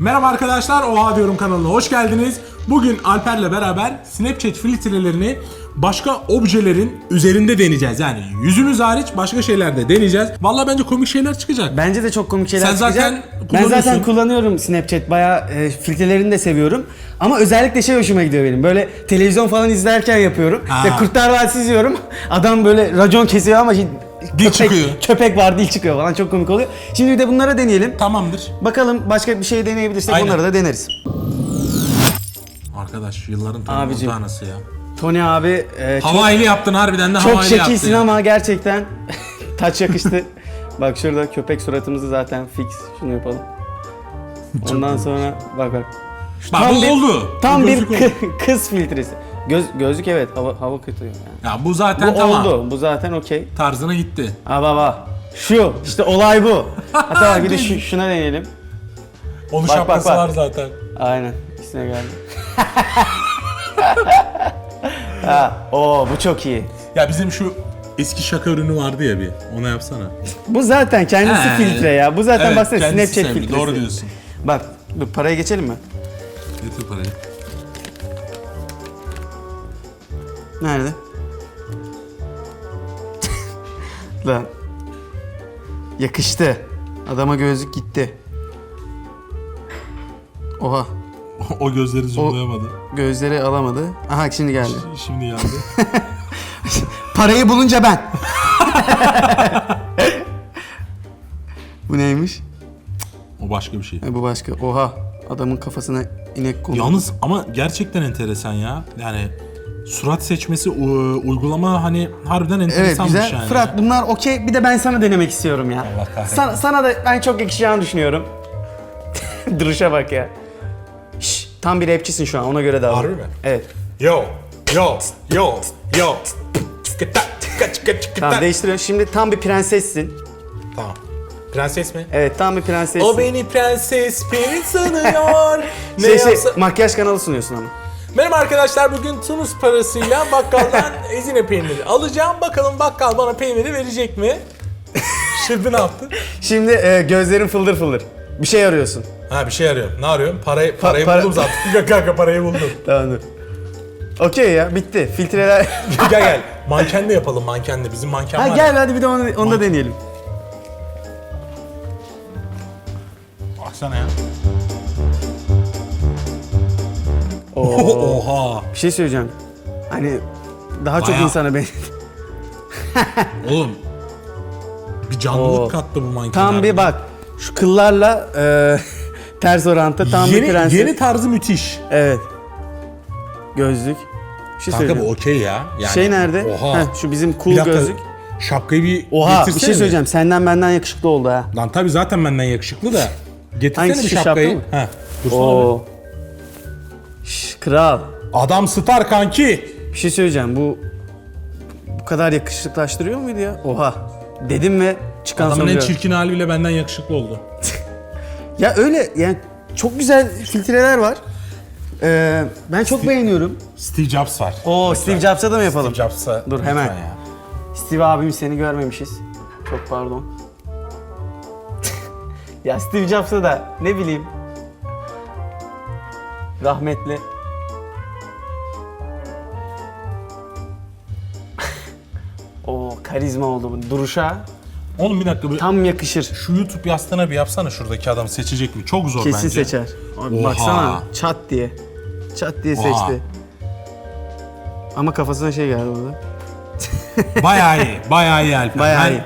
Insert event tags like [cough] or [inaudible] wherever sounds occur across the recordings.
Merhaba arkadaşlar, Oha diyorum kanalına hoş geldiniz. Bugün Alper'le beraber Snapchat filtrelerini başka objelerin üzerinde deneyeceğiz. Yani yüzümüz hariç başka şeylerde deneyeceğiz. Vallahi bence komik şeyler çıkacak. Bence de çok komik şeyler Sen zaten çıkacak. Ben kullanıyorsun. zaten kullanıyorum Snapchat. Bayağı e, filtrelerini de seviyorum. Ama özellikle şey hoşuma gidiyor benim. Böyle televizyon falan izlerken yapıyorum. Ha. Ve Kurtlar Vadisi izliyorum. [laughs] Adam böyle racon kesiyor ama şey- Dil köpek, çıkıyor. köpek var dil çıkıyor falan çok komik oluyor. Şimdi bir de bunlara deneyelim. Tamamdır. Bakalım başka bir şey deneyebilirsek Aynen. bunları da deneriz. Arkadaş yılların Abicim. tanrısı ya. Tony abi e, çok, yaptın harbiden de çok yaptın. şekilsin ya. ama gerçekten [laughs] taç yakıştı. [laughs] Bak şurada köpek suratımızı zaten fix. Şunu yapalım. [laughs] Ondan sonra bak bak. Bak Tam bu bir- oldu. Tam Bu bir oldu. kı- kız filtresi. Göz, gözlük evet hava, hava kötü yani. Ya bu zaten Bu tamam. oldu. Bu zaten okey. Tarzına gitti. Ha baba. Şu işte olay bu. Hatta bak bir de şu, şuna deneyelim. Onun Bak, şapkası bak, var zaten. Aynen. İkisine geldi. [laughs] ha, oo bu çok iyi. Ya bizim şu eski şaka ürünü vardı ya bir. Ona yapsana. Bu zaten kendisi He. filtre ya. Bu zaten baksana kendisi Snapchat sevdi, filtresi. doğru diyorsun. Bak dur paraya geçelim mi? Getir parayı. Nerede? [laughs] Lan. Yakıştı. Adama gözlük gitti. Oha. o gözleri zoomlayamadı. Gözleri alamadı. Aha şimdi geldi. Şimdi geldi. [laughs] Parayı bulunca ben. [laughs] Bu neymiş? o başka bir şey. E, bu başka. Oha. Adamın kafasına inek kondu. Yalnız ama gerçekten enteresan ya. Yani surat seçmesi u- uygulama hani harbiden Evet enteresanmış güzel. yani. Fırat bunlar okey. Bir de ben sana denemek istiyorum ya. Allah kahretsin. Sana, sana da ben çok yakışacağını düşünüyorum. [laughs] Duruşa bak ya. Şş, tam bir rapçisin şu an ona göre davran. Harbi mi? Evet. Yo, yo, yo, yo. Tamam değiştiriyorum. Şimdi tam bir prensessin. Tamam. Prenses mi? Evet tam bir prensessin. O beni prenses bir sanıyor. [laughs] ne şey, şey, yapsa... makyaj kanalı sunuyorsun ama. Merhaba arkadaşlar bugün Tunus parasıyla bakkaldan [laughs] ezine peyniri alacağım. Bakalım bakkal bana peyniri verecek mi? Şimdi ne yaptın? Şimdi e, gözlerin fıldır fıldır. Bir şey arıyorsun. Ha bir şey arıyorum. Ne arıyorum? Parayı, parayı para- buldum zaten. Kanka parayı buldum. [laughs] Tamam dur. Okey ya bitti. Filtreler... gel gel. Manken de yapalım manken de. Bizim manken ha var. gel hadi bir de onu, onu da deneyelim. Baksana ya. Oo. [laughs] Oha. Bir şey söyleyeceğim. Hani daha çok Bayağı- insana ben [laughs] Oğlum. Bir canlılık Oo. kattı bu manken. Tam bir bak. Şu kıllarla e, [laughs] ters orantı tam bir yeni, prenses. yeni tarzı müthiş. Evet. Gözlük. Bir şey Kanka bu söyleyeceğim. okey ya. Yani, Şey nerede? Oha. Heh, şu bizim Bir cool dakika, gözlük. Şapkayı bir Oha bir getirsene şey mi? söyleyeceğim. Senden benden yakışıklı oldu ha. Lan tabi zaten benden yakışıklı da. Getirsene Hangisi bir şu şapkayı. şapka Heh. Dursana Oo. Kral. Adam star kanki. Bir şey söyleyeceğim. Bu bu kadar yakışıklaştırıyor muydu ya? Oha. Dedim ve çıkan Adamın en sonucu. çirkin hali bile benden yakışıklı oldu. [laughs] Ya öyle yani çok güzel filtreler var. Ee, ben çok beğeniyorum. Steve Jobs var. O Steve Jobs'a da mı yapalım? Steve Jobs'a Dur, lütfen hemen. Ya. Steve abimiz seni görmemişiz. Çok pardon. [laughs] ya Steve Jobs'a da ne bileyim. Rahmetli. O karizma oldu bu. Duruşa Oğlum bir dakika bir tam yakışır. şu YouTube yastığına bir yapsana şuradaki adam seçecek mi? Çok zor Kesin bence. seçer. Abi Oha. baksana çat diye. Çat diye Oha. seçti. Ama kafasına şey geldi orada. Bayağı iyi. Bayağı iyi Alper. Bayağı Ben iyi.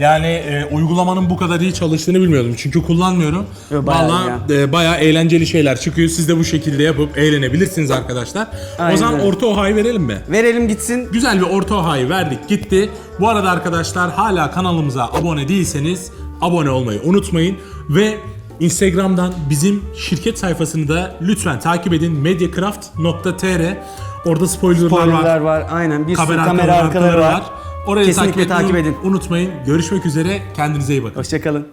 Yani e, uygulamanın bu kadar iyi çalıştığını bilmiyordum. Çünkü kullanmıyorum. Yo, bayağı Valla e, bayağı eğlenceli şeyler çıkıyor. Siz de bu şekilde yapıp eğlenebilirsiniz arkadaşlar. Aynen O zaman orta ohayı verelim mi? Verelim gitsin. Güzel bir orta ohayı verdik gitti. Bu arada arkadaşlar hala kanalımıza abone değilseniz abone olmayı unutmayın. Ve Instagram'dan bizim şirket sayfasını da lütfen takip edin. mediacraft.tr Orada spoilerlar, Spoilerlar var. var. Aynen. Bir Kamera, kamera, arkaları var. Orayı Kesinlikle takip, takip edin. unutmayın. Görüşmek üzere. Kendinize iyi bakın. Hoşçakalın.